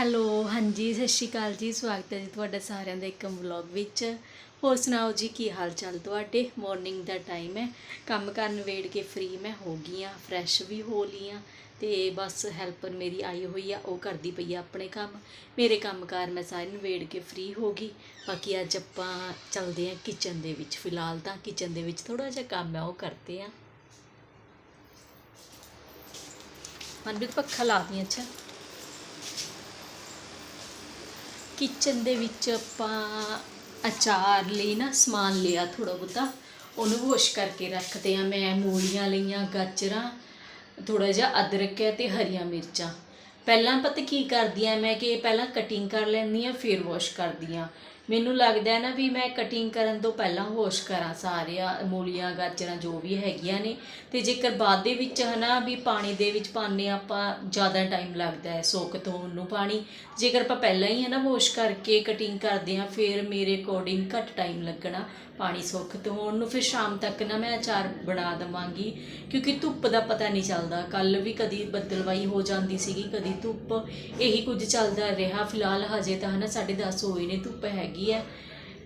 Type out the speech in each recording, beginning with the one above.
Hello, ਹਾਂਜੀ, ਸਤਿ ਸ਼੍ਰੀ ਅਕਾਲ ਜੀ, ਸਵਾਗਤ ਹੈ ਜੀ ਤੁਹਾਡਾ ਸਾਰਿਆਂ ਦਾ ਇੱਕ ਵਲੌਗ ਵਿੱਚ। ਹੋਰ ਸੁਣਾਓ ਜੀ, ਕੀ ਹਾਲ ਚਾਲ ਤੁਹਾਡੇ? ਮਾਰਨਿੰਗ ਦਾ ਟਾਈਮ ਹੈ। ਕੰਮ ਕਰਨ ਵੇੜ ਕੇ ਫ੍ਰੀ ਮੈਂ ਹੋ ਗਈ ਆ ਫਰੈਸ਼ ਵੀ ਹੋ ਲਈ ਆ ਤੇ ਬਸ ਹੈਲਪਰ ਮੇਰੀ ਆਈ ਹੋਈ ਆ, ਉਹ ਕਰਦੀ ਪਈ ਆ ਆਪਣੇ ਕੰਮ। ਮੇਰੇ ਕੰਮਕਾਰ ਮੈਂ ਸਾਰੇ ਵੇੜ ਕੇ ਫ੍ਰੀ ਹੋ ਗਈ। ਬਾਕੀ ਅੱਜ ਆਪਾਂ ਚੱਲਦੇ ਆ ਕਿਚਨ ਦੇ ਵਿੱਚ। ਫਿਲਹਾਲ ਤਾਂ ਕਿਚਨ ਦੇ ਵਿੱਚ ਥੋੜਾ ਜਿਹਾ ਕੰਮ ਹੈ, ਉਹ ਕਰਦੇ ਆ ਮਨਪ੍ਰੀਤ, ਪੱਖਾ ਲਾ ਦੀ ਅੱਛਾ। ਕਿਚਨ ਦੇ ਵਿੱਚ ਆਪਾਂ ਅਚਾਰ ਲਈ ਨਾ ਸਮਾਨ ਲਿਆ ਥੋੜਾ ਬਹੁਤਾ। ਉਹਨੂੰ ਵਾਸ਼ ਕਰਕੇ ਰੱਖਦੇ ਆ ਮੈਂ, ਮੂਲੀਆਂ ਲਈਆਂ, ਗਾਜਰਾਂ ਥੋੜਾ ਜਿਹਾ ਅਦਰਕ ਹੈ ਤੇ ਹਰੀਆਂ ਮਿਰਚਾਂ। ਪਹਿਲਾਂ ਪਤਾ ਕੀ ਕਰਦੀ ਆ ਮੈਂ ਕਿ ਪਹਿਲਾਂ ਕਟਿੰਗ ਕਰ ਲੈਂਦੀ ਆ ਫਿਰ ਵਾਸ਼ ਕਰਦੀ ਆ ਮੈਨੂੰ ਲੱਗਦਾ ਹੈ ਨਾ ਵੀ ਮੈਂ ਕਟਿੰਗ ਕਰਨ ਤੋਂ ਪਹਿਲਾਂ ਵਾਸ਼ ਕਰਾਂ ਸਾਰੀਆਂ ਮੂਲੀਆਂ, ਗਾਜਰਾਂ, ਜੋ ਵੀ ਹੈਗੀਆਂ ਨੇ। ਤੇ ਜੇਕਰ ਬਾਅਦ ਦੇ ਵਿੱਚ ਹਨਾ ਵੀ ਪਾਣੀ ਦੇ ਵਿੱਚ ਪਾਉਂਦੇ ਹਾਂ, ਆਪਾਂ ਜ਼ਿਆਦਾ ਟਾਈਮ ਲੱਗਦਾ ਹੈ ਸੋਕ ਹੋਣ ਨੂੰ ਪਾਣੀ। ਜੇਕਰ ਆਪਾਂ ਪਹਿਲਾਂ ਹੀ ਹਨਾ ਵਾਸ਼ ਕਰਕੇ ਕਟਿੰਗ ਕਰਦੇ ਹਾਂ, ਫਿਰ ਮੇਰੇ ਅਕੋਰਡਿੰਗ ਘੱਟ ਟਾਈਮ ਲੱਗਣਾ। ਪਾਣੀ ਸੁੱਕ ਹੋਣ ਨੂੰ ਫਿਰ ਸ਼ਾਮ ਤੱਕ ਨਾ ਮੈਂ ਅਚਾਰ ਬਣਾ ਦਵਾਂਗੀ, ਕਿਉਂਕਿ ਧੁੱਪ ਦਾ ਪਤਾ ਨਹੀਂ ਚੱਲਦਾ। ਕੱਲ ਵੀ ਕਦੀ ਬੱਦਲਵਾਈ ਹੋ ਜਾਂਦੀ ਸੀਗੀ, ਕਦੀ ਧੁੱਪ। ਇਹੀ ਕੁਝ ਚੱਲਦਾ ਰਿਹਾ। ਫਿਲਹਾਲ ਹਜੇ ਤਾਂ ਹਨਾ 10:30 ਹੋਏ ਨੇ, ਧੁੱਪ ਹੈਗੀ ਹੈ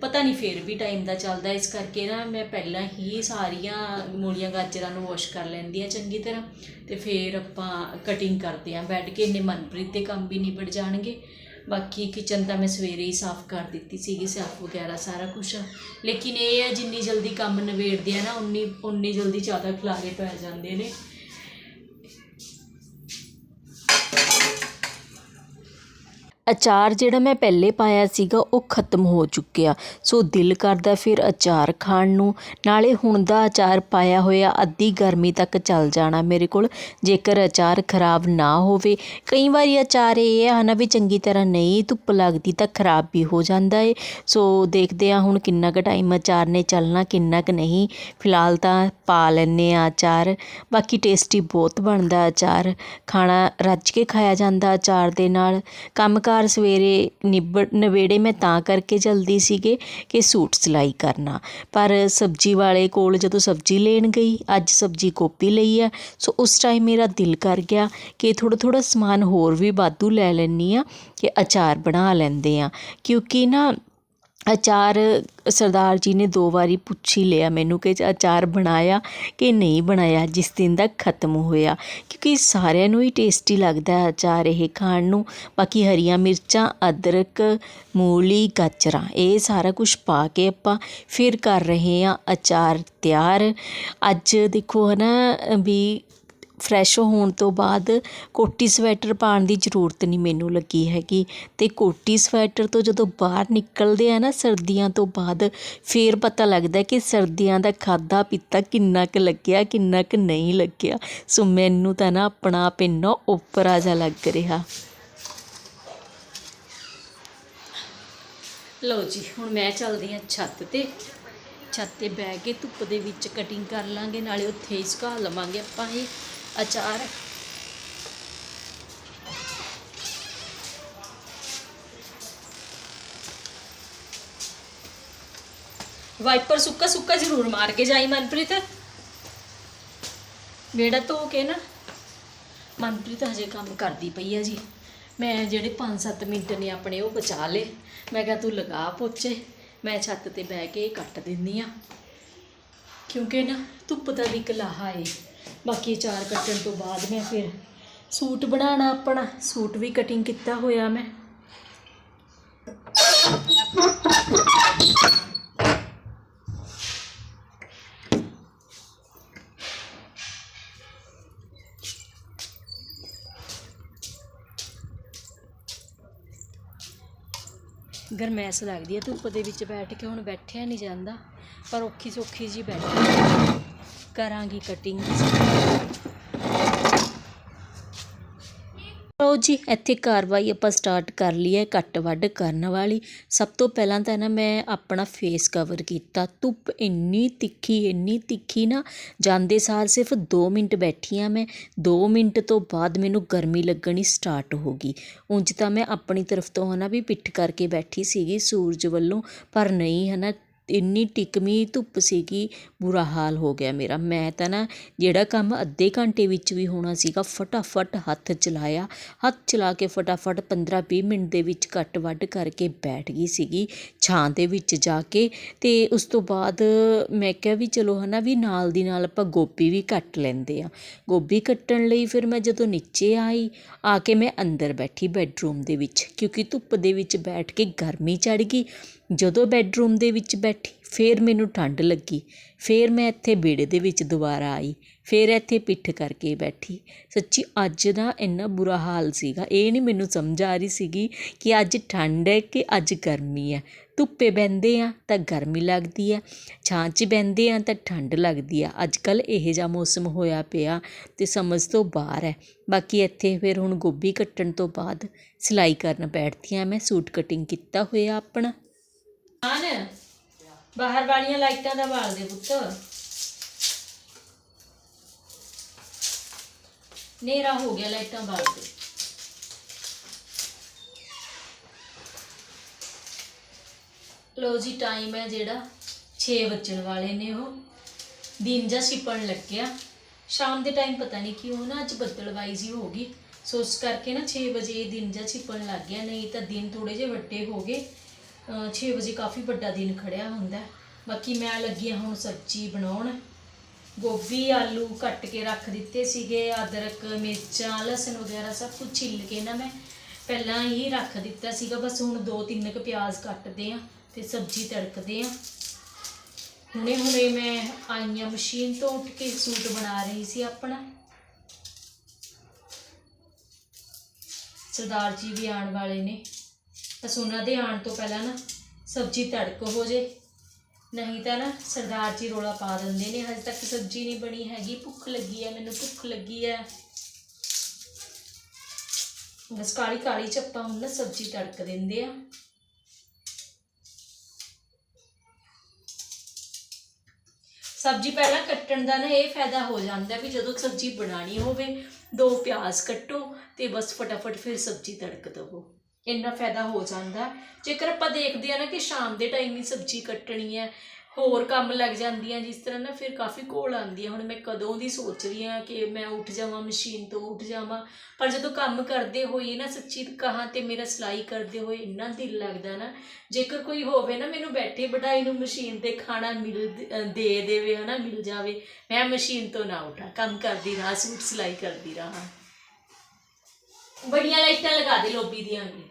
ਪਤਾ ਨਹੀਂ ਫਿਰ ਵੀ ਟਾਈਮ ਦਾ ਚੱਲਦਾ। ਇਸ ਕਰਕੇ ਨਾ ਮੈਂ ਪਹਿਲਾਂ ਹੀ ਸਾਰੀਆਂ ਮੂਲੀਆਂ ਗਾਜਰਾਂ ਨੂੰ ਵਾਸ਼ ਕਰ ਲੈਂਦੀ ਆ ਚੰਗੀ ਤਰ੍ਹਾਂ। ਤੇ ਫਿਰ ਆਪਾਂ ਕਟਿੰਗ ਕਰਦੇ ਆ। ਬੈਠ ਕੇ ਇੰਨੇ ਮਨਪ੍ਰੀਤ ਦੇ ਕੰਮ ਵੀ ਨਿਬੜ ਜਾਣਗੇ। ਬਾਕੀ ਕਿਚਨ ਤਾਂ ਮੈਂ ਸਵੇਰੇ ਹੀ ਸਾਫ਼ ਕਰ ਦਿੱਤੀ ਸੀਗੀ ਸਾਫ਼ ਵਗੈਰਾ ਸਾਰਾ ਕੁਝ ਲੇਕਿਨ ਇਹ ਹੈ ਜਿੰਨੀ ਜਲਦੀ ਕੰਮ ਨਿਬੇੜਦੇ ਆ ਨਾ, ਉਨੀ ਉਨੀ ਜਲਦੀ ਜ਼ਿਆਦਾ ਖਲਾਰੇ ਪੈ ਜਾਂਦੇ ਨੇ। ਅਚਾਰ ਜਿਹੜਾ ਮੈਂ ਪਹਿਲੇ ਪਾਇਆ ਸੀਗਾ, ਉਹ ਖਤਮ ਹੋ ਚੁੱਕਿਆ। ਸੋ ਦਿਲ ਕਰਦਾ ਫਿਰ ਅਚਾਰ ਖਾਣ ਨੂੰ। ਨਾਲੇ ਹੁਣ ਦਾ ਅਚਾਰ ਪਾਇਆ ਹੋਇਆ, ਅੱਧੀ ਗਰਮੀ ਤੱਕ ਚੱਲ ਜਾਣਾ ਮੇਰੇ ਕੋਲ। ਜੇਕਰ ਅਚਾਰ ਖਰਾਬ ਨਾ ਹੋਵੇ। ਕਈ ਵਾਰੀ ਅਚਾਰ ਇਹ ਹੈ ਨਾ ਵੀ ਚੰਗੀ ਤਰ੍ਹਾਂ ਨਹੀਂ ਧੁੱਪ ਲੱਗਦੀ ਤਾਂ ਖਰਾਬ ਵੀ ਹੋ ਜਾਂਦਾ ਏ। ਸੋ ਦੇਖਦੇ ਆ ਹੁਣ ਕਿੰਨਾ ਕੁ ਟਾਈਮ ਅਚਾਰ ਨੇ ਚੱਲਣਾ, ਕਿੰਨਾ ਕੁ ਨਹੀਂ। ਫਿਲਹਾਲ ਤਾਂ ਪਾ ਲੈਂਦੇ ਆ ਅਚਾਰ। ਬਾਕੀ ਟੇਸਟੀ ਬਹੁਤ ਬਣਦਾ ਅਚਾਰ। ਖਾਣਾ ਰੱਜ ਕੇ ਖਾਇਆ ਜਾਂਦਾ ਅਚਾਰ ਦੇ ਨਾਲ। ਕੰਮ ਘਰ ਸਵੇਰੇ ਨਿਬੜ ਨਵੇੜੇ ਮੈਂ ਤਾਂ ਕਰਕੇ ਚਲਦੀ ਸੀਗੇ ਕਿ ਸੂਟ ਸਿਲਾਈ ਕਰਨਾ। ਪਰ ਸਬਜ਼ੀ ਵਾਲੇ ਕੋਲ ਜਦੋਂ ਸਬਜ਼ੀ ਲੈਣ ਗਈ, ਅੱਜ ਸਬਜ਼ੀ ਕੋਪੀ ਲਈ ਆ। ਸੋ ਉਸ ਟਾਈਮ ਮੇਰਾ ਦਿਲ ਕਰ ਗਿਆ ਕਿ ਥੋੜ੍ਹਾ ਥੋੜ੍ਹਾ ਸਮਾਨ ਹੋਰ ਵੀ ਵਾਧੂ ਲੈ ਲੈਂਦੀ ਹਾਂ, ਕਿ ਅਚਾਰ ਬਣਾ ਲੈਂਦੇ ਹਾਂ। ਕਿਉਂਕਿ ਨਾ ਅਚਾਰ, ਸਰਦਾਰ ਜੀ ਨੇ ਦੋ ਵਾਰੀ ਪੁੱਛ ਹੀ ਲਿਆ ਮੈਨੂੰ ਕਿ ਅਚਾਰ ਬਣਾਇਆ ਕਿ ਨਹੀਂ ਬਣਾਇਆ, ਜਿਸ ਦਿਨ ਦਾ ਖਤਮ ਹੋਇਆ। ਕਿਉਂਕਿ ਸਾਰਿਆਂ ਨੂੰ ਹੀ ਟੇਸਟੀ ਲੱਗਦਾ ਅਚਾਰ ਇਹ ਖਾਣ ਨੂੰ। ਬਾਕੀ ਹਰੀਆਂ ਮਿਰਚਾਂ, ਅਦਰਕ, ਮੂਲੀ, ਗਾਜਰਾਂ, ਇਹ ਸਾਰਾ ਕੁਝ ਪਾ ਕੇ ਆਪਾਂ ਫਿਰ ਕਰ ਰਹੇ ਹਾਂ ਅਚਾਰ ਤਿਆਰ। ਅੱਜ ਦੇਖੋ ਹੈ ਨਾ ਵੀ ਫਰੈਸ਼ ਹੋਣ ਤੋਂ ਬਾਅਦ ਕੋਟੀ ਸਵੈਟਰ ਪਾਉਣ ਦੀ ਜ਼ਰੂਰਤ ਨਹੀਂ ਮੈਨੂੰ ਲੱਗੀ ਹੈਗੀ। ਅਤੇ ਕੋਟੀ ਸਵੈਟਰ ਤੋਂ ਜਦੋਂ ਬਾਹਰ ਨਿਕਲਦੇ ਆ ਨਾ ਸਰਦੀਆਂ ਤੋਂ ਬਾਅਦ, ਫਿਰ ਪਤਾ ਲੱਗਦਾ ਕਿ ਸਰਦੀਆਂ ਦਾ ਖਾਧਾ ਪੀਤਾ ਕਿੰਨਾ ਕੁ ਲੱਗਿਆ, ਕਿੰਨਾ ਕੁ ਨਹੀਂ ਲੱਗਿਆ। ਸੋ ਮੈਨੂੰ ਤਾਂ ਨਾ ਆਪਣਾ ਆਪ ਇੰਨਾ ਉੱਪਰਾ ਜਿਹਾ ਲੱਗ ਰਿਹਾ। ਲਓ ਜੀ, ਹੁਣ ਮੈਂ ਚੱਲਦੀ ਹਾਂ ਛੱਤ ਤੇ। ਛੱਤ ਤੇ ਬਹਿ ਕੇ ਧੁੱਪ ਦੇ ਵਿੱਚ ਕਟਿੰਗ ਕਰ ਲਾਂਗੇ, ਨਾਲੇ ਉੱਥੇ ਹੀ ਸੁਕਾ ਲਵਾਂਗੇ ਆਪਾਂ ਇਹ। ਅਚਾਰ ਵਾਈਪਰ ਸੁੱਕਾ ਸੁੱਕਾ ਜ਼ਰੂਰ ਮਾਰ ਕੇ ਜਾਈ, ਮਨਪ੍ਰੀਤ। ਵੇੜਾ ਧੋ ਕੇ ਨਾ, ਮਨਪ੍ਰੀਤ ਹਜੇ ਕੰਮ ਕਰਦੀ ਪਈ ਆ ਜੀ। ਮੈਂ ਜਿਹੜੇ 5-7 ਮਿੰਟ ਨੇ ਆਪਣੇ ਉਹ ਬਚਾ ਲਏ। ਮੈਂ ਕਿਹਾ, ਤੂੰ ਲਗਾ ਪੋਚੇ। ਮੈਂ ਛੱਤ ਤੇ ਬਹਿ ਕੇ ਕੱਟ ਦਿੰਦੀ ਆ। ਕਿਉਂਕਿ ਨਾ ਧੁੱਪ ਦਾ ਵੀ ਕਲਾਹਾ ਏ। ਬਾਕੀ ਚਾਰ ਕੱਟਣ ਤੋਂ ਬਾਅਦ ਮੈਂ ਫਿਰ ਸੂਟ ਬਣਾਉਣਾ ਆਪਣਾ। ਸੂਟ ਵੀ ਕਟਿੰਗ ਕੀਤਾ ਹੋਇਆ ਮੈਂ। ਗਰਮੈਸ ਲੱਗਦੀ ਹੈ ਧੁੱਪ ਦੇ ਵਿੱਚ ਬੈਠ ਕੇ, ਹੁਣ ਬੈਠਿਆ ਨਹੀਂ ਜਾਂਦਾ, ਪਰ ਔਖੀ ਸੌਖੀ ਜੀ ਬੈਠੀ ਕਰਾਂਗੀ ਕਟਿੰਗ ਲਓ ਜੀ, ਇੱਥੇ ਕਾਰਵਾਈ ਆਪਾਂ ਸਟਾਰਟ ਕਰ ਲਈ ਹੈ ਕੱਟ ਵੱਢ ਕਰਨ ਵਾਲੀ। ਸਭ ਤੋਂ ਪਹਿਲਾਂ ਤਾਂ ਨਾ ਮੈਂ ਆਪਣਾ ਫੇਸ ਕਵਰ ਕੀਤਾ। ਧੁੱਪ ਇੰਨੀ ਤਿੱਖੀ ਇੰਨੀ ਤਿੱਖੀ ਨਾ, ਜਾਂਦੇ ਸਾਰ ਸਿਰਫ 2 ਮਿੰਟ ਬੈਠੀ ਆ ਮੈਂ। 2 ਮਿੰਟ ਤੋਂ ਬਾਅਦ ਮੈਨੂੰ ਗਰਮੀ ਲੱਗਣੀ ਸਟਾਰਟ ਹੋ ਗਈ। ਉਂਝ ਤਾਂ ਮੈਂ ਆਪਣੀ ਤਰਫ ਤੋਂ ਹਨਾ ਵੀ ਪਿੱਠ ਕਰਕੇ ਬੈਠੀ ਸੀਗੀ ਸੂਰਜ ਵੱਲੋਂ, ਪਰ ਨਹੀਂ ਹਨਾ ਇੰਨੀ ਟਿਕਮੀ ਧੁੱਪ ਸੀਗੀ, ਬੁਰਾ ਹਾਲ ਹੋ ਗਿਆ ਮੇਰਾ। ਮੈਂ ਤਾਂ ਨਾ ਜਿਹੜਾ ਕੰਮ ਅੱਧੇ ਘੰਟੇ ਵਿੱਚ ਵੀ ਹੋਣਾ ਸੀਗਾ, ਫਟਾਫਟ ਹੱਥ ਚਲਾਇਆ। ਹੱਥ ਚਲਾ ਕੇ ਫਟਾਫਟ 15-20 ਮਿੰਟ ਦੇ ਵਿੱਚ ਕੱਟ ਵੱਢ ਕਰਕੇ ਬੈਠ ਗਈ ਸੀਗੀ ਛਾਂ ਦੇ ਵਿੱਚ ਜਾ ਕੇ। ਅਤੇ ਉਸ ਤੋਂ ਬਾਅਦ ਮੈਂ ਕਿਹਾ ਵੀ ਚਲੋ ਹੈ ਨਾ ਵੀ ਨਾਲ ਦੀ ਨਾਲ ਆਪਾਂ ਗੋਭੀ ਵੀ ਕੱਟ ਲੈਂਦੇ ਹਾਂ। ਗੋਭੀ ਕੱਟਣ ਲਈ ਫਿਰ ਮੈਂ ਜਦੋਂ ਨੀਚੇ ਆਈ, ਆ ਕੇ ਮੈਂ ਅੰਦਰ ਬੈਠੀ ਬੈਡਰੂਮ ਦੇ ਵਿੱਚ, ਕਿਉਂਕਿ ਧੁੱਪ ਦੇ ਵਿੱਚ ਬੈਠ ਕੇ ਗਰਮੀ ਚੜ੍ਹ ਗਈ। ਜਦੋਂ ਬੈਡਰੂਮ ਦੇ ਵਿੱਚ ਬੈਠੀ, ਫਿਰ ਮੈਨੂੰ ਠੰਡ ਲੱਗੀ। ਫਿਰ ਮੈਂ ਇੱਥੇ ਵਿਹੜੇ ਦੇ ਵਿੱਚ ਦੁਬਾਰਾ ਆਈ। ਫਿਰ ਇੱਥੇ ਪਿੱਠ ਕਰਕੇ ਬੈਠੀ। ਸੱਚੀ ਅੱਜ ਦਾ ਇੰਨਾ ਬੁਰਾ ਹਾਲ ਸੀਗਾ। ਇਹ ਨਹੀਂ ਮੈਨੂੰ ਸਮਝ ਆ ਰਹੀ ਸੀਗੀ ਕਿ ਅੱਜ ਠੰਡ ਹੈ ਕਿ ਅੱਜ ਗਰਮੀ ਹੈ। ਧੁੱਪੇ ਬਹਿੰਦੇ ਹਾਂ ਤਾਂ ਗਰਮੀ ਲੱਗਦੀ ਹੈ। ਛਾਂ 'ਚ ਬਹਿੰਦੇ ਹਾਂ ਤਾਂ ਠੰਡ ਲੱਗਦੀ ਆ ਅੱਜ ਕੱਲ੍ਹ ਇਹੋ ਜਿਹਾ ਮੌਸਮ ਹੋਇਆ ਪਿਆ ਅਤੇ ਸਮਝ ਤੋਂ ਬਾਹਰ ਹੈ। ਬਾਕੀ ਇੱਥੇ ਫਿਰ ਹੁਣ ਗੋਭੀ ਕੱਟਣ ਤੋਂ ਬਾਅਦ ਸਿਲਾਈ ਕਰਨ ਬੈਠਦੀ ਹਾਂ ਮੈਂ। ਸੂਟ ਕਟਿੰਗ ਕੀਤਾ ਹੋਇਆ ਆਪਣਾ। ਆਨ ਬਾਹਰ ਵਾਲੀਆਂ ਲਾਈਟਾਂ ਦਾ ਬਾਲ ਦੇ ਪੁੱਤ। ਨੇਰਾ ਹੋ ਗਿਆ ਲਾਈਟਾਂ ਬਾਲ ਦੇ ਲੋ ਜੀ ਟਾਈਮ ਹੈ ਜਿਹੜਾ 6 ਵੱਜਣ ਵਾਲੇ ਨੇ ਉਹ। ਦਿਨ ਜਾਂ ਛਿਪਣ ਲੱਗਿਆ। ਸ਼ਾਮ ਦੇ ਟਾਈਮ ਪਤਾ ਨਹੀਂ ਕਿਉਂ ਨਾ ਅੱਜ ਬੱਦਲਵਾਈ ਜੀ ਹੋ ਗਈ। ਸੋ ਇਸ ਕਰਕੇ ਨਾ 6 ਵਜੇ ਦਿਨ ਜਾਂ ਛਿਪਣ ਲੱਗ ਗਿਆ। ਨਹੀਂ ਤਾਂ ਦਿਨ ਥੋੜੇ ਜਿਹੇ ਵੱਡੇ ਹੋ ਗਏ। 6 ਵਜੇ ਕਾਫੀ ਵੱਡਾ ਦਿਨ ਖੜਿਆ ਹੁੰਦਾ ਬਾਕੀ ਮੈਂ ਲੱਗੀ ਹਾਂ ਹੁਣ ਸਬਜ਼ੀ ਬਣਾਉਣ। ਗੋਭੀ, ਆਲੂ ਕੱਟ ਕੇ ਰੱਖ ਦਿੱਤੇ ਸੀਗੇ, ਅਦਰਕ, ਮਿਰਚਾਂ, ਲਸਣ ਵਗੈਰਾ ਸਭ ਕੁਝ ਛਿੱਲ ਕੇ ਨਾ ਮੈਂ ਪਹਿਲਾਂ ਹੀ ਰੱਖ ਦਿੱਤਾ ਸੀਗਾ। ਬਸ ਹੁਣ ਦੋ ਤਿੰਨ ਕੁ ਪਿਆਜ਼ ਕੱਟਦੇ ਆ ਤੇ ਸਬਜ਼ੀ ਤੜਕਦੇ ਆ ਹੁਣੇ ਹੁਣੇ ਮੈਂ ਆਈਆਂ ਮਸ਼ੀਨ ਤੋਂ ਉੱਠ ਕੇ ਸੂਟ ਬਣਾ ਰਹੀ ਸੀ ਆਪਣਾ। ਸਰਦਾਰ ਜੀ ਵੀ ਆਉਣ ਵਾਲੇ ਨੇ। ਬਸ ਉਹਨਾਂ ਦੇ ਆਉਣ ਤੋਂ ਪਹਿਲਾਂ ਨਾ ਸਬਜ਼ੀ ਤੜਕ ਹੋ ਜੇ। ਨਹੀਂ ਤਾਂ ਨਾ ਸਰਦਾਰ ਜੀ ਰੋਲਾ ਪਾ ਦਿੰਦੇ ਨੇ, ਹਜੇ ਤੱਕ ਸਬਜ਼ੀ ਨਹੀਂ ਬਣੀ ਹੈਗੀ, ਭੁੱਖ ਲੱਗੀ ਹੈ, ਮੈਨੂੰ ਭੁੱਖ ਲੱਗੀ ਹੈ। ਬਸ ਕਾਲੀ ਕਾਲੀ ਆਪਾਂ ਹੁਣ ਨਾ ਸਬਜ਼ੀ ਤੜਕ ਦਿੰਦੇ ਆ। ਸਬਜ਼ੀ ਪਹਿਲਾਂ ਕੱਟਣ ਦਾ ਨਾ ਇਹ ਫਾਇਦਾ ਹੋ ਜਾਂਦਾ ਵੀ ਜਦੋਂ ਸਬਜ਼ੀ ਬਣਾਣੀ ਹੋਵੇ, ਦੋ ਪਿਆਜ਼ ਕੱਟੋ ਤੇ ਬਸ ਫਟਾਫਟ ਫਿਰ ਸਬਜ਼ੀ ਤੜਕ ਦਵੋ। ਇੰਨਾ ਫਾਇਦਾ ਹੋ ਜਾਂਦਾ। ਜੇਕਰ ਆਪਾਂ ਦੇਖਦੇ ਆ ਨਾ ਕਿ ਸ਼ਾਮ ਦੇ ਟਾਈਮ ਹੀ ਸਬਜ਼ੀ ਕੱਟਣੀ ਹੈ, ਹੋਰ ਕੰਮ ਲੱਗ ਜਾਂਦੀਆਂ, ਜਿਸ ਤਰ੍ਹਾਂ ਨਾ ਫਿਰ ਕਾਫੀ ਘੋਲ ਆਉਂਦੀ ਹੈ। ਹੁਣ ਮੈਂ ਕਦੋਂ ਦੀ ਸੋਚ ਰਹੀ ਹਾਂ ਕਿ ਮੈਂ ਉੱਠ ਜਾਵਾਂ ਮਸ਼ੀਨ ਤੋਂ ਉੱਠ ਜਾਵਾਂ, ਪਰ ਜਦੋਂ ਕੰਮ ਕਰਦੇ ਹੋਏ ਨਾ ਸੱਚੀ ਕਹਾਂ ਤੇ ਮੇਰਾ ਸਿਲਾਈ ਕਰਦੇ ਹੋਏ ਇੰਨਾ ਦਿਲ ਲੱਗਦਾ ਨਾ, ਜੇਕਰ ਕੋਈ ਹੋਵੇ ਨਾ ਮੈਨੂੰ ਬੈਠੇ ਬਿਠਾਈ ਨੂੰ ਮਸ਼ੀਨ ਤੇ ਖਾਣਾ ਮਿਲ ਦੇ ਦੇਵੇ, ਹਨਾ, ਮਿਲ ਜਾਵੇ, ਮੈਂ ਮਸ਼ੀਨ ਤੋਂ ਨਾ ਉਠਾ, ਕੰਮ ਕਰਦੀ ਰਹਾਂ, ਸੂਟ ਸਿਲਾਈ ਕਰਦੀ ਰਹਾਂ। ਬੜੀਆਂ ਲਾਈਟਾਂ ਲਗਾ ਦੇ ਲੋਬੀ ਦੀਆਂ ਵੀ।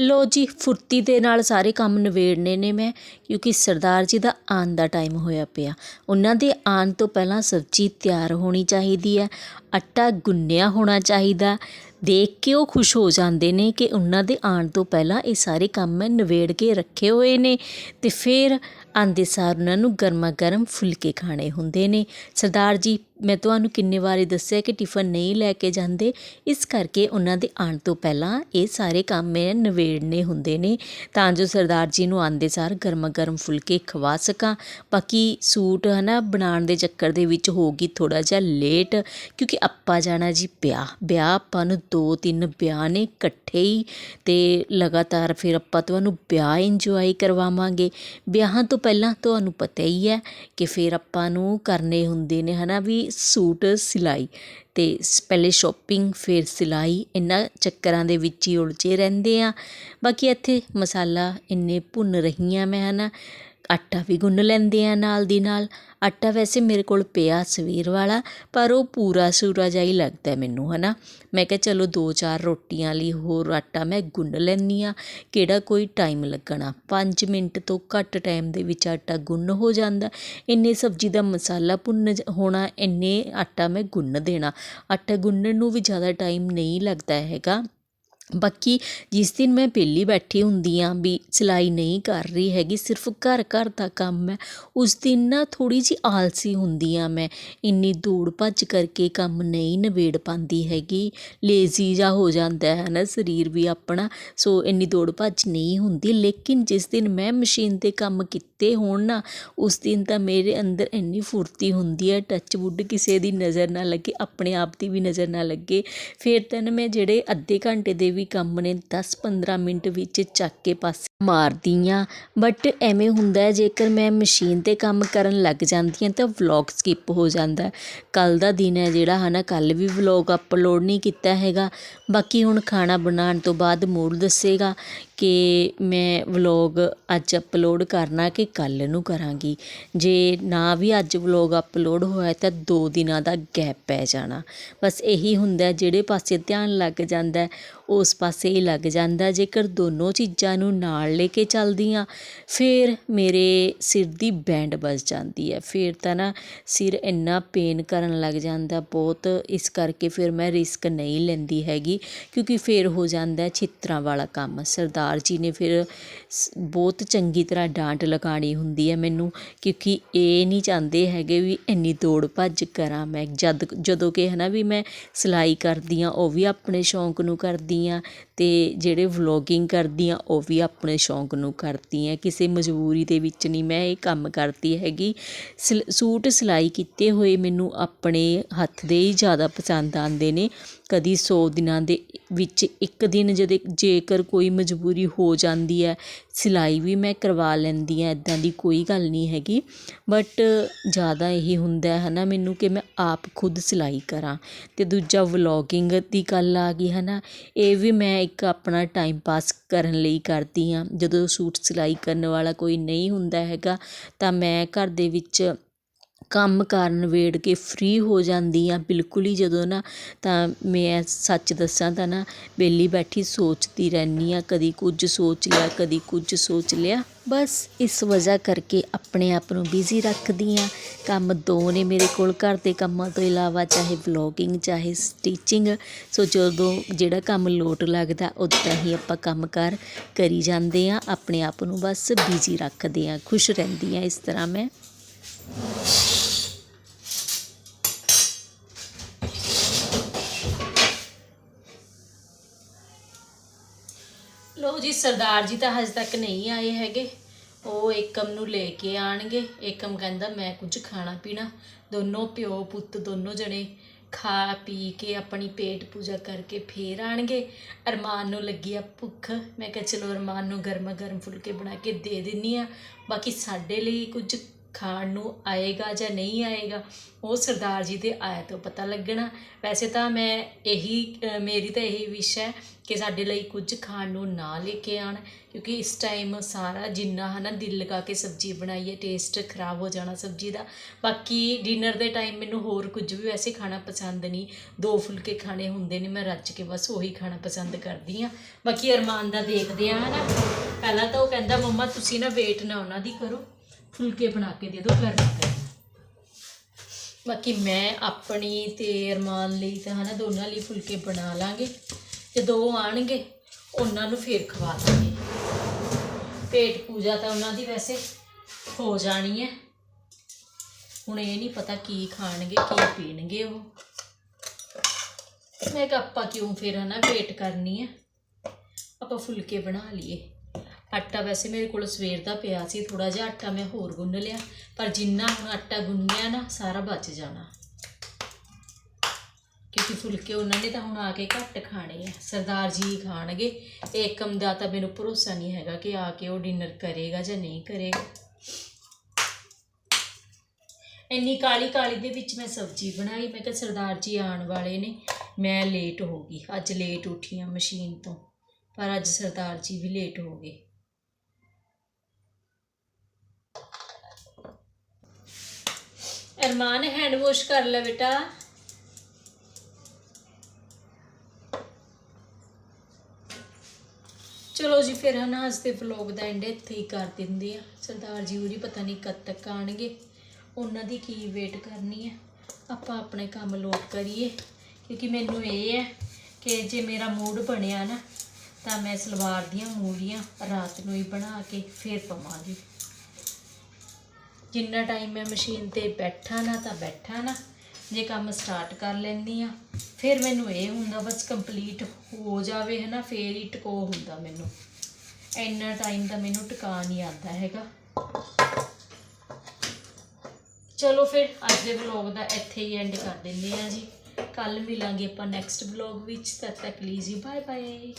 ਲੋ ਜੀ, ਫੁਰਤੀ ਦੇ ਨਾਲ ਸਾਰੇ ਕੰਮ ਨਿਬੇੜਨੇ ਨੇ ਮੈਂ, ਕਿਉਂਕਿ ਸਰਦਾਰ ਜੀ ਦਾ ਆਉਣ ਦਾ ਟਾਈਮ ਹੋਇਆ ਪਿਆ। ਉਹਨਾਂ ਦੇ ਆਉਣ ਤੋਂ ਪਹਿਲਾਂ ਸਬਜ਼ੀ ਤਿਆਰ ਹੋਣੀ ਚਾਹੀਦੀ ਹੈ, ਆਟਾ ਗੁੰਨਿਆ ਹੋਣਾ ਚਾਹੀਦਾ। ਦੇਖ ਕੇ ਉਹ ਖੁਸ਼ ਹੋ ਜਾਂਦੇ ਨੇ ਕਿ ਉਹਨਾਂ ਦੇ ਆਉਣ ਤੋਂ ਪਹਿਲਾਂ ਇਹ ਸਾਰੇ ਕੰਮ ਮੈਂ ਨਿਬੇੜ ਕੇ ਰੱਖੇ ਹੋਏ ਨੇ ਤੇ ਫਿਰ ਆਂਦੇ ਸਾਰ ਉਹਨਾਂ ਨੂੰ ਗਰਮਾ ਗਰਮ ਫੁਲਕੇ ਖਾਣੇ ਹੁੰਦੇ ਨੇ। ਸਰਦਾਰ ਜੀ ਮੈਂ ਤੁਹਾਨੂੰ ਕਿੰਨੇ ਵਾਰੀ ਦੱਸਿਆ ਕਿ ਟਿਫਨ ਨਹੀਂ ਲੈ ਕੇ ਜਾਂਦੇ। ਇਸ ਕਰਕੇ ਉਹਨਾਂ ਦੇ ਆਉਣ ਤੋਂ ਪਹਿਲਾਂ ਇਹ ਸਾਰੇ ਕੰਮ ਮੈਂ ਨਵੇੜਨੇ ਹੁੰਦੇ ਨੇ। ਤਾਂ ਜੋ ਸਰਦਾਰ ਜੀ ਨੂੰ ਆਂਦੇ ਸਾਰ ਗਰਮਾ ਗਰਮ ਫੁਲਕੇ ਖਵਾ ਸਕਾਂ। ਬਾਕੀ ਸੂਟ ਹਨਾ ਬਣਾਉਣ ਦੇ ਚੱਕਰ ਦੇ ਵਿੱਚ ਹੋ ਗਈ ਥੋੜਾ ਜਿਹਾ ਲੇਟ ਕਿਉਂਕਿ ਆਪਾਂ ਜਾਣਾ ਜੀ ਵਿਆਹ। ਵਿਆਹ ਆਪਾਂ ਨੂੰ ਦੋ ਤਿੰਨ ਵਿਆਹ ਨੇ ਇਕੱਠੇ ਹੀ ਤੇ ਲਗਾਤਾਰ ਫਿਰ ਆਪਾਂ ਤੁਹਾਨੂੰ ਵਿਆਹ ਇੰਜੋਏ ਕਰਵਾਵਾਂਗੇ। ਵਿਆਹਾਂ ਤੋਂ ਪਹਿਲਾਂ ਤੁਹਾਨੂੰ ਪਤਾ ਹੀ ਹੈ ਕਿ ਫਿਰ ਆਪਾਂ ਨੂੰ ਕਰਨੇ ਹੁੰਦੇ ਨੇ ਹਨਾ ਵੀ ਸੂਟ, ਸਿਲਾਈ। ਅਤੇ ਸ- ਪਹਿਲੇ ਸ਼ੋਪਿੰਗ ਫਿਰ ਸਿਲਾਈ। ਇਹਨਾਂ ਚੱਕਰਾਂ ਦੇ ਵਿੱਚ ਹੀ ਉਲਝੇ ਰਹਿੰਦੇ ਹਾਂ ਬਾਕੀ ਇੱਥੇ ਮਸਾਲਾ ਇੰਨੇ ਭੁੰਨ ਰਹੀ ਹਾਂ ਮੈਂ ਹੈ ਨਾ ਆਟਾ ਵੀ ਗੁੰਨ ਲੈਂਦੇ ਹਾਂ ਨਾਲ ਦੀ ਨਾਲ। ਆਟਾ ਵੈਸੇ ਮੇਰੇ ਕੋਲ ਪਿਆ ਸਵੇਰ ਵਾਲਾ, ਪਰ ਉਹ ਪੂਰਾ ਸੂਰਾ ਜਿਹਾ ਹੀ ਲੱਗਦਾ ਮੈਨੂੰ ਹੈ ਨਾ ਮੈਂ ਕਿਹਾ ਚਲੋ ਦੋ ਚਾਰ ਰੋਟੀਆਂ ਲਈ ਹੋਰ ਆਟਾ ਮੈਂ ਗੁੰਨ ਲੈਂਦੀ ਹਾਂ। ਕਿਹੜਾ ਕੋਈ ਟਾਈਮ ਲੱਗਣਾ? 5 ਮਿੰਟ ਤੋਂ ਘੱਟ ਟਾਈਮ ਦੇ ਵਿੱਚ ਆਟਾ ਗੁੰਨ ਹੋ ਜਾਂਦਾ। ਇੰਨੇ ਸਬਜ਼ੀ ਦਾ ਮਸਾਲਾ ਭੁੰਨ ਹੋਣਾ, ਇੰਨੇ ਆਟਾ ਮੈਂ ਗੁੰਨ ਦੇਣਾ। ਆਟਾ ਗੁੰਨਣ ਨੂੰ ਵੀ ਜ਼ਿਆਦਾ ਟਾਈਮ ਨਹੀਂ ਲੱਗਦਾ ਹੈਗਾ। ਬਾਕੀ ਜਿਸ ਦਿਨ ਮੈਂ ਪਹਿਲੀ ਬੈਠੀ ਹੁੰਦੀ ਹਾਂ ਵੀ ਸਿਲਾਈ ਨਹੀਂ ਕਰ ਰਹੀ ਹੈਗੀ, ਸਿਰਫ ਘਰ ਘਰ ਦਾ ਕੰਮ ਹੈ, ਉਸ ਦਿਨ ਨਾ ਥੋੜ੍ਹੀ ਜਿਹੀ ਆਲਸੀ ਹੁੰਦੀ ਹਾਂ ਮੈਂ। ਇੰਨੀ ਦੌੜ ਭੱਜ ਕਰਕੇ ਕੰਮ ਨਹੀਂ ਨਿਬੇੜ ਪਾਉਂਦੀ ਹੈਗੀ। ਲੇਜ਼ੀ ਜਿਹਾ ਹੋ ਜਾਂਦਾ ਹੈ ਨਾ ਸਰੀਰ ਵੀ ਆਪਣਾ, ਸੋ ਇੰਨੀ ਦੌੜ ਭੱਜ ਨਹੀਂ ਹੁੰਦੀ। ਲੇਕਿਨ ਜਿਸ ਦਿਨ ਮੈਂ ਮਸ਼ੀਨ ਤੇ ਕੰਮ ਕੀਤਾ ਕੀਤੇ ਹੋਣ ਨਾ ਉਸ ਦਿਨ ਤਾਂ ਮੇਰੇ ਅੰਦਰ ਇੰਨੀ ਫੁਰਤੀ ਹੁੰਦੀ ਹੈ ਟੱਚ ਵੁੱਡ ਕਿਸੇ ਦੀ ਨਜ਼ਰ ਨਾ ਲੱਗੇ, ਆਪਣੇ ਆਪ ਦੀ ਵੀ ਨਜ਼ਰ ਨਾ ਲੱਗੇ। ਫਿਰ ਤਾਂ ਨਾ ਮੈਂ ਜਿਹੜੇ ਅੱਧੇ ਘੰਟੇ ਦੇ ਵੀ ਕੰਮ ਨੇ 10-15 ਮਿੰਟ ਵਿੱਚ ਚੱਕ ਕੇ ਪਾਸੇ ਮਾਰਦੀ ਹਾਂ। ਬਟ ਐਵੇਂ ਹੁੰਦਾ ਜੇਕਰ ਮੈਂ ਮਸ਼ੀਨ 'ਤੇ ਕੰਮ ਕਰਨ ਲੱਗ ਜਾਂਦੀ ਹਾਂ, ਤਾਂ ਵਲੌਗ ਸਕਿਪ ਹੋ ਜਾਂਦਾ ਕੱਲ ਦਾ ਦਿਨ ਹੈ ਜਿਹੜਾ ਹੈ ਨਾ ਕੱਲ ਵੀ ਵਲੌਗ ਅਪਲੋਡ ਨਹੀਂ ਕੀਤਾ ਹੈਗਾ। ਬਾਕੀ ਹੁਣ ਖਾਣਾ ਬਣਾਉਣ ਤੋਂ ਬਾਅਦ ਮੂਡ ਦੱਸੇਗਾ ਕਿ ਮੈਂ ਵਲੋਗ ਅੱਜ ਅਪਲੋਡ ਕਰਨਾ ਕਿ ਕੱਲ ਨੂੰ ਕਰਾਂਗੀ। ਜੇ ਨਾ ਵੀ ਅੱਜ ਵਲੋਗ ਅਪਲੋਡ ਹੋਇਆ ਤਾਂ 2 ਦਿਨਾਂ ਦਾ ਗੈਪ ਪੈ ਜਾਣਾ। ਬਸ ਇਹੀ ਹੁੰਦਾ, ਜਿਹੜੇ ਪਾਸੇ ਧਿਆਨ ਲੱਗ ਜਾਂਦਾ, ਉਸ ਪਾਸੇ ਹੀ ਲੱਗ ਜਾਂਦਾ। ਜੇਕਰ ਦੋਨੋਂ ਚੀਜ਼ਾਂ ਨੂੰ ਨਾਲ ਲੈ ਕੇ ਚੱਲਦੀ ਚੱਲਦੀਆਂ, ਫਿਰ ਮੇਰੇ ਸਿਰ ਦੀ ਬੈਂਡ ਵੱਜ ਜਾਂਦੀ ਹੈ। ਫਿਰ ਤਾਂ ਨਾ ਸਿਰ ਇੰਨਾ ਪੇਨ ਕਰਨ ਲੱਗ ਜਾਂਦਾ ਬਹੁਤ, ਇਸ ਕਰਕੇ ਫਿਰ ਮੈਂ ਰਿਸਕ ਨਹੀਂ ਲੈਂਦੀ ਹੈਗੀ। ਕਿਉਂਕਿ ਫਿਰ ਹੋ ਜਾਂਦਾ ਛਿੱਤਰਾਂ ਵਾਲਾ ਕੰਮ। ਸਰਦਾਰ ਜੀ ਨੇ ਫਿਰ ਸ- ਬਹੁਤ ਚੰਗੀ ਤਰ੍ਹਾਂ ਡਾਂਟ ਲਗਾਉਣੀ ਹੁੰਦੀ ਹੈ ਮੈਨੂੰ, ਕਿਉਂਕਿ ਇਹ ਨਹੀਂ ਚਾਹੁੰਦੇ ਹੈਗੇ ਵੀ ਇੰਨੀ ਦੌੜ ਭੱਜ ਕਰਾਂ ਮੈਂ। ਜਦ ਜਦੋਂ ਕਿ ਹੈ ਨਾ ਵੀ ਮੈਂ ਸਿਲਾਈ ਕਰਦੀ ਹਾਂ, ਉਹ ਵੀ ਆਪਣੇ ਸ਼ੌਂਕ ਨੂੰ ਕਰਦੀ ਹਾਂ ਅਤੇ ਜਿਹੜੇ ਵਲੋਗਿੰਗ ਕਰਦੀ ਹਾਂ, ਉਹ ਵੀ ਆਪਣੇ ਸ਼ੌਂਕ ਨੂੰ ਕਰਦੀ ਹਾਂ। ਕਿਸੇ ਮਜਬੂਰੀ ਦੇ ਵਿੱਚ ਨਹੀਂ ਮੈਂ ਇਹ ਕੰਮ ਕਰਦੀ ਹੈਗੀ। ਸਿਲ ਸੂਟ ਸਿਲਾਈ ਕੀਤੇ ਹੋਏ ਮੈਨੂੰ ਆਪਣੇ ਹੱਥ ਦੇ ਹੀ ਜ਼ਿਆਦਾ ਪਸੰਦ ਆਉਂਦੇ ਨੇ। ਕਦੀ 100 ਦਿਨਾਂ ਦੇ ਵਿੱਚ ਇੱਕ ਦਿਨ ਜਦੇ ਜੇਕਰ ਕੋਈ ਮਜਬੂਰੀ ਹੋ ਜਾਂਦੀ ਹੈ, ਸਿਲਾਈ ਵੀ ਮੈਂ ਕਰਵਾ ਲੈਂਦੀ ਹਾਂ ਇੱਦਾਂ ਦੀ ਕੋਈ ਗੱਲ ਨਹੀਂ ਹੈਗੀ। ਬਟ ਜ਼ਿਆਦਾ ਇਹੀ ਹੁੰਦਾ ਹੈ ਨਾ ਮੈਨੂੰ ਕਿ ਮੈਂ ਆਪ ਖੁਦ ਸਿਲਾਈ ਕਰਾਂ। ਅਤੇ ਦੂਜਾ ਵਲੋਗਿੰਗ ਦੀ ਗੱਲ ਆ ਗਈ ਹੈ ਨਾ ਇਹ ਵੀ ਮੈਂ ਇੱਕ ਆਪਣਾ ਟਾਈਮ ਪਾਸ ਕਰਨ ਲਈ ਕਰਦੀ ਹਾਂ। ਜਦੋਂ ਸੂਟ ਸਿਲਾਈ ਕਰਨ ਵਾਲਾ ਕੋਈ ਨਹੀਂ ਹੁੰਦਾ ਹੈਗਾ, ਤਾਂ ਮੈਂ ਘਰ ਦੇ ਵਿੱਚ ਕੰਮ ਕਾਰ ਨਿਬੇੜ ਕੇ ਫਰੀ ਹੋ ਜਾਂਦੀ ਹਾਂ ਬਿਲਕੁਲ ਹੀ ਜਦੋਂ ਨਾ ਤਾਂ ਮੈਂ ਸੱਚ ਦੱਸਾਂ ਤਾਂ ਨਾ ਵਿਹਲੀ ਬੈਠੀ ਸੋਚਦੀ ਰਹਿੰਦੀ ਹਾਂ, ਕਦੀ ਕੁਝ ਸੋਚ ਲਿਆ, ਕਦੀ ਕੁਝ ਸੋਚ ਲਿਆ। ਬਸ ਇਸ ਵਜ੍ਹਾ ਕਰਕੇ ਆਪਣੇ ਆਪ ਨੂੰ ਬਿਜ਼ੀ ਰੱਖਦੀ ਹਾਂ। ਕੰਮ ਦੋ ਨੇ ਮੇਰੇ ਕੋਲ, ਘਰ ਦੇ ਕੰਮਾਂ ਤੋਂ ਇਲਾਵਾ ਚਾਹੇ ਵਲੋਗਿੰਗ ਚਾਹੇ ਸਟਿਚਿੰਗ ਸੋ ਜਦੋਂ ਜਿਹੜਾ ਕੰਮ ਲੋਟ ਲੱਗਦਾ ਉੱਦਾਂ ਹੀ ਆਪਾਂ ਕੰਮ ਕਾਰ ਕਰੀ ਜਾਂਦੇ ਹਾਂ। ਆਪਣੇ ਆਪ ਨੂੰ ਬਸ ਬਿਜ਼ੀ ਰੱਖਦੇ ਹਾਂ, ਖੁਸ਼ ਰਹਿੰਦੀ ਹਾਂ, ਇਸ ਤਰ੍ਹਾਂ ਮੈਂ। ਲੋ ਜੀ, ਸਰਦਾਰ ਜੀ ਤਾਂ ਹਜੇ ਤੱਕ ਨਹੀਂ ਆਏ ਹੈਗੇ। ਉਹ ਏਕਮ ਨੂੰ ਲੈ ਕੇ ਆਣਗੇ। ਏਕਮ ਕਹਿੰਦਾ, ਮੈਂ ਕੁਝ ਖਾਣਾ ਪੀਣਾ। ਦੋਨੋਂ ਪਿਓ ਪੁੱਤ ਦੋਨੋਂ ਜਣੇ ਖਾ ਪੀ ਕੇ ਆਪਣੀ ਪੇਟ ਪੂਜਾ ਕਰਕੇ ਫੇਰ ਆਣਗੇ। ਅਰਮਾਨ ਨੂੰ ਲੱਗੀ ਆ ਭੁੱਖ। ਮੈਂ ਕਿਹਾ, ਚਲੋ ਅਰਮਾਨ ਨੂੰ ਗਰਮ ਗਰਮ ਫੁਲਕੇ ਬਣਾ ਕੇ ਦੇ ਦਿੰਨੀ ਆ। ਬਾਕੀ ਸਾਡੇ ਲਈ ਕੁਝ ਖਾਣ ਨੂੰ ਆਏਗਾ ਜਾਂ ਨਹੀਂ ਆਏਗਾ, ਉਹ ਸਰਦਾਰ ਜੀ ਦੇ ਆਇਆ ਤੋਂ ਪਤਾ ਲੱਗਣਾ। ਵੈਸੇ ਤਾਂ ਮੈਂ ਇਹੀ ਮੇਰੀ ਤਾਂ ਇਹੀ ਵਿਸ਼ ਹੈ ਕਿ ਸਾਡੇ ਲਈ ਕੁਝ ਖਾਣ ਨੂੰ ਨਾ ਲੈ ਕੇ ਆਣ, ਕਿਉਂਕਿ ਇਸ ਟਾਈਮ ਸਾਰਾ ਜਿੰਨਾ ਹੈ ਨਾ ਦਿਲ ਲਗਾ ਕੇ ਸਬਜ਼ੀ ਬਣਾਈ ਹੈ ਟੇਸਟ ਖਰਾਬ ਹੋ ਜਾਣਾ ਸਬਜ਼ੀ ਦਾ। ਬਾਕੀ ਡਿਨਰ ਦੇ ਟਾਈਮ ਮੈਨੂੰ ਹੋਰ ਕੁਝ ਵੀ ਵੈਸੇ ਖਾਣਾ ਪਸੰਦ ਨਹੀਂ। ਦੋ ਫੁਲਕੇ ਖਾਣੇ ਹੁੰਦੇ ਨੇ, ਮੈਂ ਰੱਜ ਕੇ ਬਸ ਉਹੀ ਖਾਣਾ ਪਸੰਦ ਕਰਦੀ ਆ ਬਾਕੀ ਅਰਮਾਨ ਦਾ ਦੇਖਦੇ ਆ ਨਾ ਪਹਿਲਾਂ ਤਾਂ ਉਹ ਕਹਿੰਦਾ, ਮੰਮਾ, ਤੁਸੀਂ ਨਾ ਵੇਟ ਨਾ ਉਹਨਾਂ ਦੀ ਕਰੋ। ਫੁਲਕੇ ਬਣਾ ਕੇ ਦੇ ਦਿਓ, ਫਿਰ ਮੈਂ ਬਾਕੀ ਮੈਂ ਆਪਣੀ ਤੇ ਅਰਮਾਨ ਲਈ ਤਾਂ ਹਨਾ ਦੋਨਾਂ ਲਈ ਫੁਲਕੇ ਬਣਾ ਲਾਂਗੇ। ਜਦੋਂ ਉਹ ਆਣਗੇ, ਉਹਨਾਂ ਨੂੰ ਫੇਰ ਖਵਾ ਦਾਂਗੇ ਪੇਟ ਪੂਜਾ ਤਾਂ ਉਹਨਾਂ ਦੀ ਵੈਸੇ ਹੋ ਜਾਣੀ ਹੈ। ਹੁਣ ਇਹ ਨਹੀਂ ਪਤਾ ਕੀ ਖਾਣਗੇ, ਕੀ ਪੀਣਗੇ ਉਹ। ਮੈਂ ਕਿਹਾ ਆਪਾਂ ਕਿਉਂ ਫਿਰ ਹਨਾ ਵੇਟ ਕਰਨੀ ਹੈ? ਆਪਾਂ ਫੁਲਕੇ ਬਣਾ ਲਈਏ। ਆਟਾ ਵੈਸੇ ਮੇਰੇ ਕੋਲ ਸਵੇਰ ਦਾ ਪਿਆ ਸੀ ਥੋੜਾ ਜਿਹਾ ਆਟਾ ਮੈਂ ਹੋਰ ਗੁੰਨ ਲਿਆ। ਪਰ ਜਿੰਨਾ ਹੁਣ ਆਟਾ ਗੁੰਨਿਆ ਨਾ, ਸਾਰਾ ਬਚ ਜਾਣਾ। ਕਿਉਂਕਿ ਫੁਲਕੇ ਉਹਨਾਂ ਨੇ ਤਾਂ ਹੁਣ ਆ ਕੇ ਘੱਟ ਖਾਣੇ ਆ। ਸਰਦਾਰ ਜੀ ਖਾਣਗੇ। ਏਕਮ ਦਾ ਤਾਂ ਮੈਨੂੰ ਭਰੋਸਾ ਨਹੀਂ ਹੈਗਾ ਕਿ ਆ ਕੇ ਉਹ ਡਿਨਰ ਕਰੇਗਾ ਜਾਂ ਨਹੀਂ ਕਰੇਗਾ। ਇੰਨੀ ਕਾਲੀ ਕਾਲੀ ਦੇ ਵਿੱਚ ਮੈਂ ਸਬਜ਼ੀ ਬਣਾਈ। ਮੈਂ ਕਿਹਾ ਸਰਦਾਰ ਜੀ ਆਉਣ ਵਾਲੇ ਨੇ। ਮੈਂ ਲੇਟ ਹੋ ਗਈ। ਅੱਜ ਲੇਟ ਉੱਠੀ ਹਾਂ ਮਸ਼ੀਨ ਤੋਂ। ਪਰ ਅੱਜ ਸਰਦਾਰ ਜੀ ਵੀ ਲੇਟ ਹੋ ਗਏ। ਅਰਮਾਨ ਹੈਂਡ ਵਾਸ਼ ਕਰ ਲੈ ਬੇਟਾ। ਚਲੋ ਜੀ, ਫਿਰ ਹਨਾ, ਅੱਜ ਦੇ ਵਲੌਗ ਦਾ ਐਂਡ ਇੱਥੇ ਹੀ ਕਰ ਦਿੰਦੇ ਆ। ਸਰਦਾਰ ਜੀ ਹੋਰੀ ਪਤਾ ਨਹੀਂ ਕਦ ਤੱਕ ਆਣਗੇ ਉਹਨਾਂ ਦੀ ਕੀ ਵੇਟ ਕਰਨੀ ਹੈ ਆਪਾਂ ਆਪਣੇ ਕੰਮ ਲੋਟ ਕਰੀਏ। ਕਿਉਂਕਿ ਮੈਨੂੰ ਇਹ ਹੈ ਕਿ ਜੇ ਮੇਰਾ ਮੂਡ ਬਣਿਆ ਨਾ, ਤਾਂ ਮੈਂ ਸਲਵਾਰ ਦੀਆਂ ਮੂਲੀਆਂ ਰਾਤ ਨੂੰ ਹੀ ਬਣਾ ਕੇ ਫੇਰ ਪਵਾਂਗੀ। ਜਿੰਨਾ ਟਾਈਮ ਮੈਂ ਮਸ਼ੀਨ ਤੇ ਬੈਠਾ ਨਾ ਤਾਂ ਬੈਠਾ ਨਾ, ਜੇ ਕੰਮ ਸਟਾਰਟ ਕਰ ਲੈਂਦੀ ਆ ਫਿਰ ਮੈਨੂੰ ਇਹ ਹੁੰਦਾ ਬਸ ਕੰਪਲੀਟ ਹੋ ਜਾਵੇ ਹੈ ਨਾ ਫੇਰ ਹੀ ਟਿਕੋ ਹੁੰਦਾ ਮੈਨੂੰ। ਇੰਨਾ ਟਾਈਮ ਤਾਂ ਮੈਨੂੰ ਟਿਕਾ ਨਹੀਂ ਆਉਂਦਾ ਹੈਗਾ। ਚਲੋ ਫਿਰ ਅੱਜ ਦੇ ਵਲੌਗ ਦਾ ਇੱਥੇ ਹੀ ਐਂਡ ਕਰ ਦਿੰਦੇ ਆ ਜੀ। ਕੱਲ ਮਿਲਾਂਗੇ ਆਪਾਂ ਨੈਕਸਟ ਵਲੌਗ ਵਿੱਚ, ਤਦ ਤੱਕ ਲਈ ਜੀ ਬਾਏ ਬਾਏ